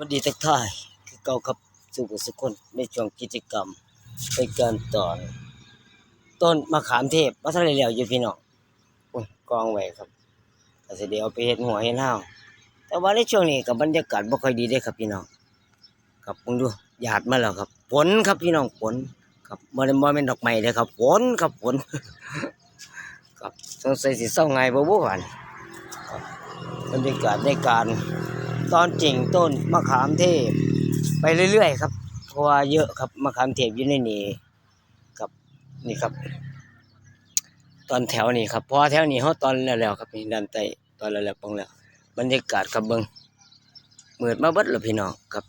วัสดีทักทายคือเก่าครับสู่ผู้สุคนในช่วงกิจกรรมในการตอน ต้นมะขามเทศมาทะเลแล้วอยู่พี่น้องโอ้ยกองไว้ครับก็สิเดี๋ยวไปเฮ็ดหัวเฮ็ดห้าวแต่ว่าในช่วงนี้กับบรรยากาศบ่ค่อยดีเด้ครับพี่น้องครับมึงดูหยาดมาแล้วครับฝนครับพี่น้องฝนครับบ่ได้บ่แม่นดอกไม้เด้ครับฝนครับฝนครับสงสัยสิเศร้าไงบ่บ่หวานบรรยากาศในการ ตอนจริงต้นมะขามเทศ ไปเรื่อยๆครับเพราะว่าเยอะครับมะขามเทศอยู่ในนี้ครับนี่ครับ ตอนแถวนี้ครับเพราะว่าแถวนี้เขาตอนแล้วๆครับนี่ด้านใต้ตอนแล้วๆปองแล้วบรรยากาศครับเบิงมืดมาเบิดแล้วพี่น้องครับ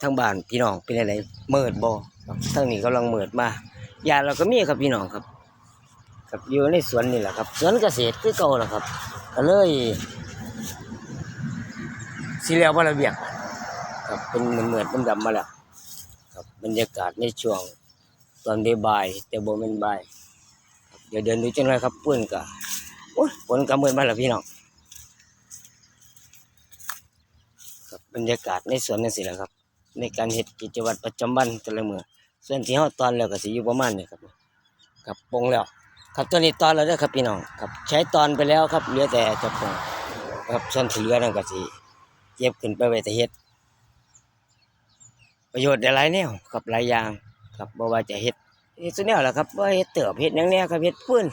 ทั้งบ้านพี่น้องเป็นอะไรมืดบ่ครับทั้งนี้กำลังมืดมายาเราก็มีครับพี่น้องครับ ครับอยู่ในสวนนี่แหละครับ สวนเกษตรคือเก่าแหละครับ ก็เลย สีเหลียวมาระเบียงครับเป็นเหมือนเหมือนดำๆมาแล้วครับบรรยากาศในช่วงตอนบ่ายแต่บ่เป็นบ่ายเดี๋ยวเดินดูจังไรครับปื้นกะโอ้ยฝนกำมืดมาแล้วพี่น้องครับบรรยากาศในสวนนี่สิแหละครับ ในการเฮ็ดกิจวัตรประจำวันแต่ละมือส่วนที่เฮาตอนแล้วก็สิอยู่ประมาณนี้ครับครับปงแล้ว ครับตัวนี้ตอนแล้วเด้ครับพี่น้องครับใช้ตอนไปแล้วครับเหลือแต่จะปงครับส่วนที่เหลือนั่นก็สิ เก็บขึ้นไปไว้แต่เฮ็ด ประโยชน์หลายแนวครับหลายอย่างครับบ่ว่าจะเฮ็ดเฮ็ดซุแนวล่ะครับว่าเฮ็ดเติบเฮ็ดหยังแน่ครับเฮ็ดปืน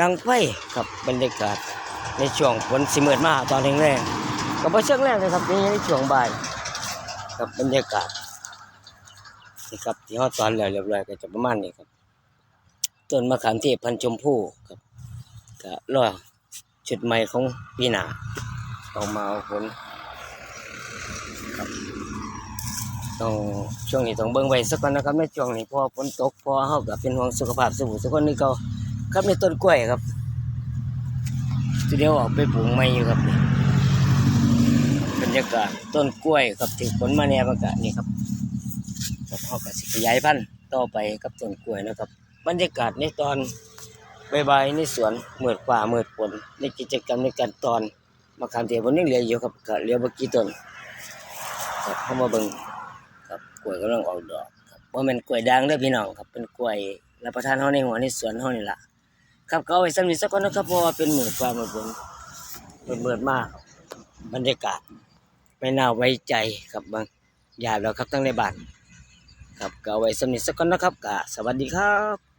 ดังไฟครับบรรยากาศในช่วงฝนสิมืดมาตอนแรงๆก็บ่เชิงแรงเลยครับนี่ในช่วงบ่ายครับบรรยากาศนี่ครับที่เฮาตอนแล้วเรียบร้อยก็จะประมาณนี้ครับต้นมะขามเทศพันชมพู่ครับก็รอชุดใหม่ของปีหน้าออกมาเอาผล ต้องช่วงนี้ต้องเบิ่งไว้สักก่อนนะครับในช่วงนี้พอฝนตกพอเฮาก็เป็นห่วงสุขภาพสู่สุขคนนี่ก็ครับในต้นกล้วยครับทีเดียวออกไปปลูกใหม่อยู่ครับบรรยากาศต้นกล้วยครับถึงผลมาแน่มันก็นี่ครับครับเฮาก็สิขยายพันธุ์ต่อไปกับต้นกล้วยนะครับ บรรยากาศในตอนใบในสวนเมืดฟ้ามืดฝนในกิจกรรมในการตอนมะขามเทศวันนี้เหลืออยู่ครับเหลือบ่อกี่ต้น ครับเข้ามาเบิ่งครับกล้วยกำลังออกดอกครับว่ามันกล้วยด่างเด้อพี่น้องครับเป็นกล้วยรับประทานเฮาในหัวในสวนเฮานี่ล่ะครับก็เอาไว้สำนี้สักก่อนนะครับเพราะว่าเป็นหมื่นฟ้าหมื่นฝนเป็นเบิดมากบรรยากาศ ไม่น่าไว้ใจครับบางอย่าแล้วครับทั้งในบ้านครับก็เอาไว้สำนี้สักก่อนนะครับก็สวัสดีครับ